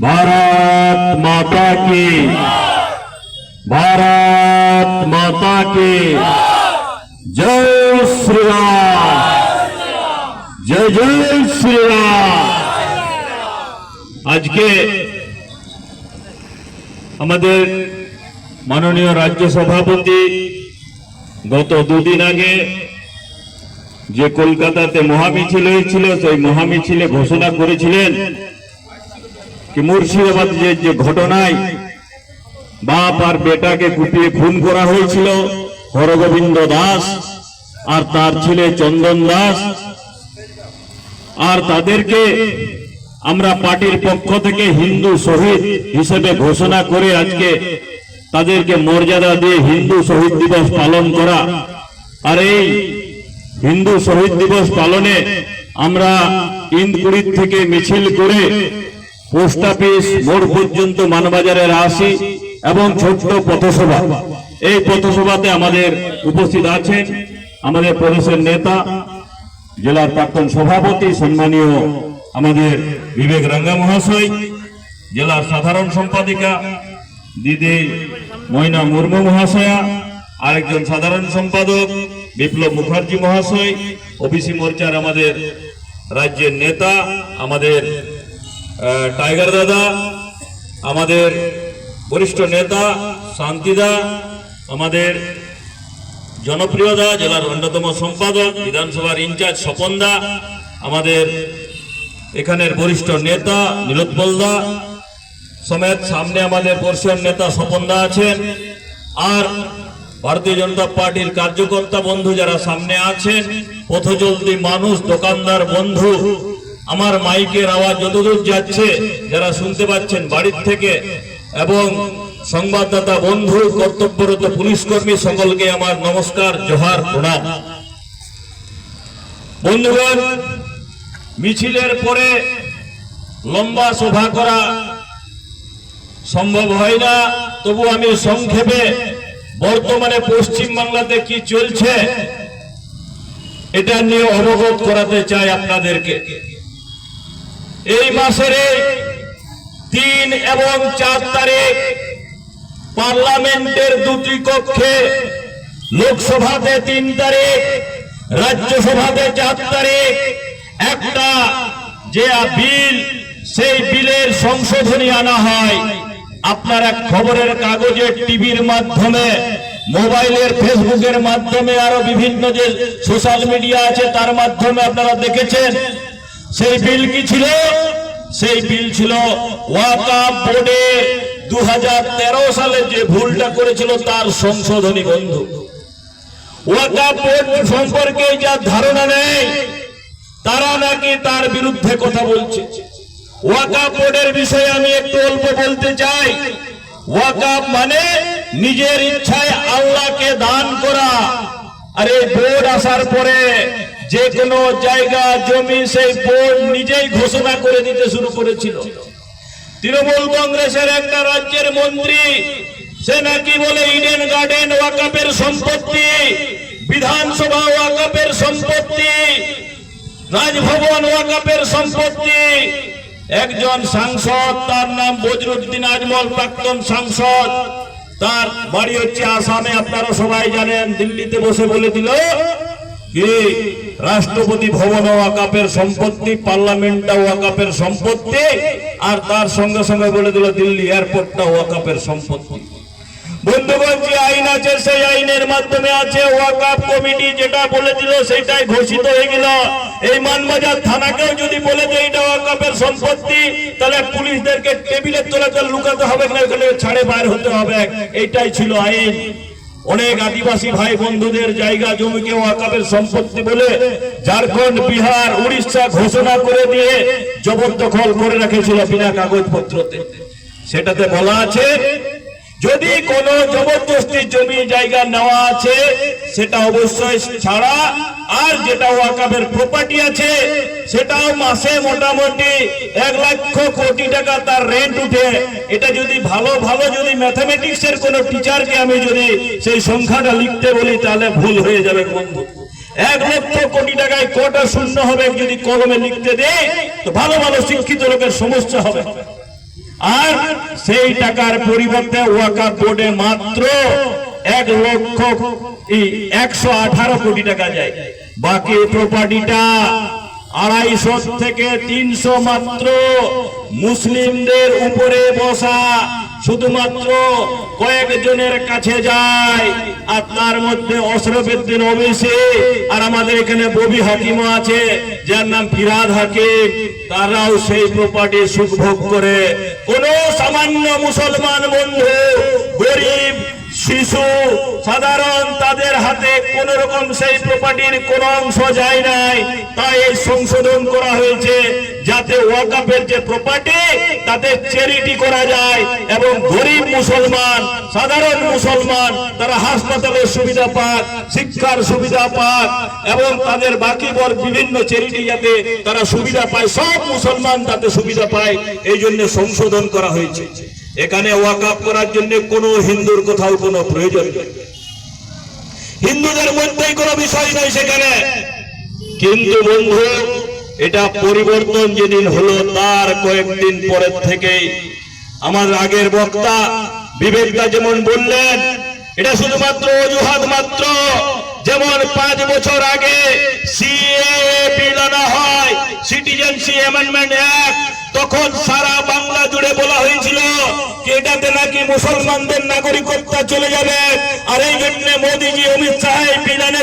भारत माता की भारत माता की जय श्री राम जय जय श्री राम আজকে আমাদের মাননীয় রাজ্য সভাপতি গত দুদিন আগে যে কলকাতাতে মহামিছিল হয়েছিল সেই মহামিছিলে ঘোষণা করেছিলেন কি মুর্শিদাবাদ যে যে ঘটনায় বাপ আর বেটাকে কুপিয়ে খুন করা হয়েছিল, হরগোবিন্দ দাস আর তার ছেলে চন্দন দাস। আর তাদেরকে আমরা পার্টির পক্ষ থেকে হিন্দু শহীদ হিসেবে ঘোষণা করে আজকে তাদেরকে মর্যাদা দিয়ে হিন্দু শহীদ দিবস পালন করা। আর এই হিন্দু শহীদ দিবস পালনে আমরা ইন্দকুড়ির থেকে মিছিল করে পোস্ট অফিস, মোড় পর্যন্ত মানবাজারের আসি এবং ছোট্ট পথসভা। এই পথসভাতে আমাদের উপস্থিত আছেন আমাদের প্রদেশের নেতা, জেলার প্রাক্তন সভাপতি, সম্মানীয় আমাদের বিবেক রাঙ্গা মহাশয়, জেলার সাধারণ সম্পাদিকা, দিদি ময়না মুর্মু মহাশয়া, আরেকজন সাধারণ সম্পাদক বিপ্লব মুখার্জি মহাশয়, ওবিসি মোর্চার আমাদের রাজ্যের নেতা, আমাদের টাইগার দাদা, আমাদের বরিষ্ঠ নেতা শান্তিদা, আমাদের জনপ্রিয়দা জেলার অন্যতম সম্পাদক, বিধানসভার ইনচার্জ স্বপন দা, আমাদের এখানের বরিষ্ঠ নেতা নীলোৎপল দা সমেত সামনে আমাদের পর্ষদ নেতা স্বপন দা আছেন। আর ভারতীয় জনতা পার্টির কার্যকর্তা বন্ধু যারা সামনে আছেন পথচলতি মানুষ, দোকানদার বন্ধু আমার মাইকের আওয়াজ যতদূর যাচ্ছে, যারা শুনতে পাচ্ছেন বাড়ির থেকে এবং সংবাদদাতা, বন্ধু, কর্তব্যরত পুলিশ কর্মী সকলকে আমার নমস্কার, জোহার, প্রণাম। বন্ধুগণ, মিছিলের পরে লম্বা সভা করা সম্ভব হয় না, তবু আমি সংক্ষেপে বর্তমানে পশ্চিম বাংলাতে কি চলছে, এটা নিয়ে অবগত করাতে চাই আপনাদেরকে। এই মাসের তিন এবং চার তারিখ পার্লামেন্টের দুটি কক্ষে লোকসভাতে তিন তারিখ, রাজ্যসভাতে চার তারিখ। একটা যে বিল, সেই বিলের সংশোধনী আনা হয়। আপনারা খবরের কাগজে, টিভির মাধ্যমে, মোবাইলের, ফেসবুকের মাধ্যমে আরও বিভিন্ন যে সোশ্যাল মিডিয়া আছে, তার মাধ্যমে আপনারা দেখেছেন। সেই বিল কি ছিল? সেই বিল ছিল ওয়াকাপ বোর্ডে দুই হাজার তেরো সালে যে ভুলটা করেছিল তার সংশোধনী বন্ধু। বোর্ড সম্পর্কে যা ধারণা নেই তারা নাকি তার বিরুদ্ধে কথা বলছে। ওয়াকাপ বোর্ডের বিষয়ে আমি একটু অল্প বলতে চাই। ওয়াকাপ মানে নিজের ইচ্ছায় আল্লাহকে দান করা। আর এই বোর্ড আসার পরে যে কোনো জায়গা, জমি সেই বোর্ড নিজেই ঘোষণা করে দিতে শুরু করেছিল। তৃণমূল কংগ্রেসের একটা রাজ্যের মন্ত্রী, সে নাকি বলে ইডেন গার্ডেন ওয়াকাপের সম্পত্তি, বিধানসভা ওয়াকাপের সম্পত্তি, রাজভবন ওয়াকাপের সম্পত্তি। একজন সাংসদ, তার নাম বজরুদ্দিন আজমল, প্রাক্তন সাংসদ, তার বাড়ি হচ্ছে আসামে, আপনারা সবাই জানেন, দিল্লিতে বসে বলে দিল কি? রাষ্ট্রপতি ভবন ওয়াকাপের সম্পত্তি পার্লামেন্টটা ওয়াকাপের সম্পত্তি, আর তার সঙ্গে সঙ্গে বলে দিল দিল্লি এয়ারপোর্টটা ওয়াকাপের সম্পত্তি। কমিটি, যেটা সেটাই ঘোষিত হয়ে গেল। এই মানবাজার যদি ওয়াকাপের সম্পত্তি, তাহলে পুলিশদেরকে টেবিলের তলাতে লুকাতে হবে, না ছাড়ে বাইর হতে হবে। এইটাই ছিল আইন। অনেক আদিবাসী ভাই বন্ধুদের জায়গা জমিকে ওয়াকাপের সম্পত্তি বলে ঝাড়খণ্ড, বিহার, উড়িষ্যা ঘোষণা করে দিয়ে জবরদখল করে রেখেছিল বিনা কাগজপত্রতে। সেটাতে বলা আছে, যদি কোনো জবরদস্তি জমি জায়গা নেওয়া আছে, সেটা অবশ্যই ছাড়া, আর যেটা ওয়াকাবের প্রপার্টি আছে সেটাও মাসে মোটামুটি এক লক্ষ কোটি টাকা তার রেন্ট উঠে। এটা যদি ভালো ভালো যদি ম্যাথামেটিক্স এর কোন টিচারকে আমি যদি সেই সংখ্যাটা লিখতে বলি, তাহলে ভুল হয়ে যাবে বন্ধু। এক লক্ষ কোটি টাকায় কটা শূন্য হবে যদি কলমে লিখতে দেয় তো ভালো ভালো শিক্ষিত লোকের সমস্যা হবে। আর সেই টাকার পরিবর্তে ওয়াকাফ বোর্ডে মাত্র এক লক্ষ একশো আঠারো কোটি টাকা যায়। বাকি প্রপার্টিটা আড়াইশো থেকে তিনশো মাত্র মুসলিমদের উপরে বসা শুধুমাত্র কয়েকজনের কাছে যায় আর তার মধ্যে আর আমাদের এখানে ববি হাকিমও আছে, যার নাম ফিরাদ হাকিম। তারাও সেই প্রপার্টি সুখ ভোগ করে। কোন সামান্য মুসলমান বন্ধু, গরিব, শিশু, সাধারণ তাদের কোন রকম সেই প্রপার্টির কোন অংশ যায় নাই, তাই এই সংশোধন করা হয়েছে, যাতে ওয়াকাফের যে প্রপার্টি তাতে চ্যারিটি করা যায় এবং গরিব মুসলমান, সাধারণ মুসলমান, তারা হাসপাতালের সুবিধা পাক, শিক্ষার সুবিধা পাক, এবং তাদের বাকি বর বিভিন্ন চ্যারিটি যাতে তারা সুবিধা পায়, সব মুসলমান তাতে সুবিধা পায়, এই জন্য সংশোধন করা হয়েছে। এখানে ওয়াকাফ করার জন্য কোনো হিন্দুর কোথাও কোনো প্রয়োজন নেই। হিন্দুদের মধ্যেই কোনো বিষয় নেই সেখানে। কিন্তু বন্ধু, এটা পরিবর্তন যেদিন হলো, তার কয়েকদিন পরের থেকেই আমার আগের বক্তা বিবেকদা যেমন বললেন, এটা শুধুমাত্র অজুহাত মাত্র। যেমন পাঁচ বছর আগে সিএ বিল আনা হয় সিটিজেনশিপ অ্যামেন্ডমেন্ট অ্যাক্ট তখন সারা বাংলা জুড়ে বলা হয়েছিল এটাতে নাকি মুসলমানদের নাগরিকত্ব চলে যাবে। আর এই জন্য মোদীজি অমিত শাহ এনেছে